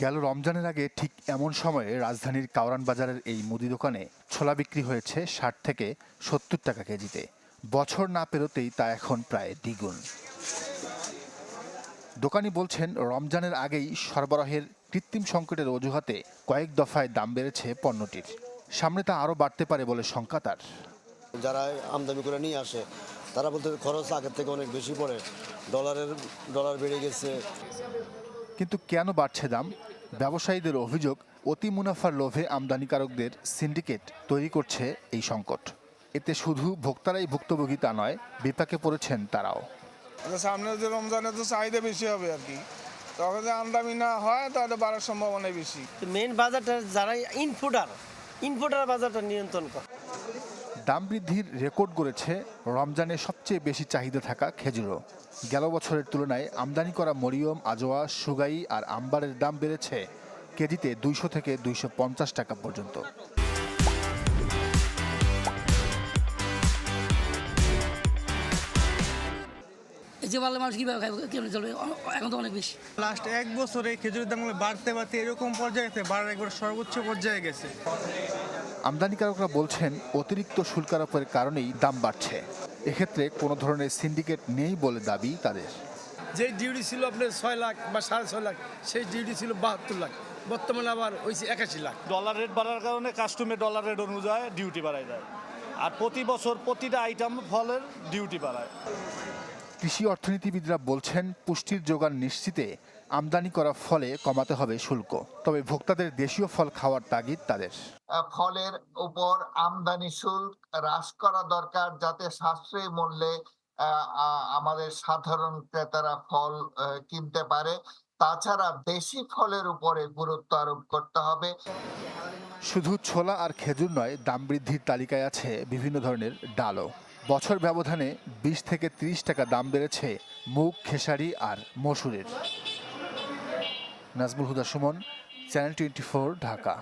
গেল রমজানের আগে ঠিক এমন সময়ে রাজধানীর কাওরান বাজারের এই মুদি দোকানে ছোলা বিক্রি হয়েছে ষাট থেকে সত্তর টাকা কেজিতে। বছর না পেরোতেই তা এখন প্রায় দ্বিগুণ। দোকানি বলছেন, রমজানের আগেই সরবরাহের কৃত্রিম সংকটের অজুহাতে কয়েক দফায় দাম বেড়েছে পণ্যটির। সামনে তা আরও বাড়তে পারে বলে শঙ্কা তার। যারা আমদানি করে নিয়ে আসে, তারা বলতে খরচ আগের থেকে অনেক বেশি পড়ে। ডলারের, ডলার বেড়ে গেছে। কিন্তু কেন বাড়ছে দাম? ব্যবসায়ীদের অভিযোগ অতি মুনাফার লোভে আমদানিকারকদের সিন্ডিকেট তৈরি করছে এই সংকট। এতে শুধু ভোক্তারাই ভুক্তভোগী তা নয় বিপাকে পড়েছেন তারাও। আচ্ছা, সামনে যে রমজানে তো চাহিদা বেশি হবে আর কি। তখন যে আমদানি না হয় তাহলে বাড়ার সম্ভাবনা বেশি। মেন বাজারটা যারা ইনপুটার ইনপুটার বাজারটা নিয়ন্ত্রণ করে। দাম বৃদ্ধির রেকর্ড গড়েছে রমজানে সবচেয়ে বেশি চাহিদা থাকা খেজুরও। গেল বছরের তুলনায় আমদানি করা মরিয়ম আজোয়া সুগাই আর আম্বারের দাম বেড়েছে কেজিতে দুইশো থেকে দুইশো পঞ্চাশ টাকা পর্যন্ত। এই যে পারলে মানুষ কীভাবে খাবে কেমন চলবে? এখন তো অনেক বেশি। লাস্ট এক বছরে খেজুরের দামগুলো বাড়তে বাড়তে এরকম পর্যায়ে বাড়ার একবার সর্বোচ্চ পর্যায়ে গেছে। আমদানিকারকরা বলছেন অতিরিক্ত শুল্ক আরোপের কারণেই দাম বাড়ছে। এক্ষেত্রে কোনো ধরনের সিন্ডিকেট নেই বলে দাবি তাদের। যে ডিউটি ছিল আপনার ছয় লাখ বা সাড়ে ছয় লাখ সেই ডিউটি ছিল বাহাত্তর লাখ। বর্তমানে আবার হয়েছে একাশি লাখ। ডলার রেট বাড়ার কারণে কাস্টমে ডলার রেট অনুযায়ী ডিউটি বাড়ায় যায় আর প্রতি বছর প্রতিটা আইটেম ফলের ডিউটি বাড়ায়। কৃষি অর্থনীতিবিদরা বলছেন পুষ্টির যোগান নিশ্চিতে আমদানি করার ফলে কমাতে হবে শুল্ক। তবে ভোক্তাদের দেশীয় ফল খাওয়ার তাগিদ তাদের। ফলের উপর আমদানি শুল্ক হ্রাস করা দরকার যাতে সাশ্রয়ী মূল্যে আমাদের সাধারণ ক্রেতারা ফল কিনতে পারে। তাছাড়া দেশি ফলের উপরে গুরুত্ব আরোপ করতে হবে। শুধু ছোলা আর খেজুর নয় দাম বৃদ্ধির তালিকায় আছে বিভিন্ন ধরনের ডালও। বছর ব্যবধানে বিশ থেকে ত্রিশ টাকা দাম বেড়েছে মুগ, খেসারি আর মসুরের। Nazmul Huda Suman, channel twenty Dhaka.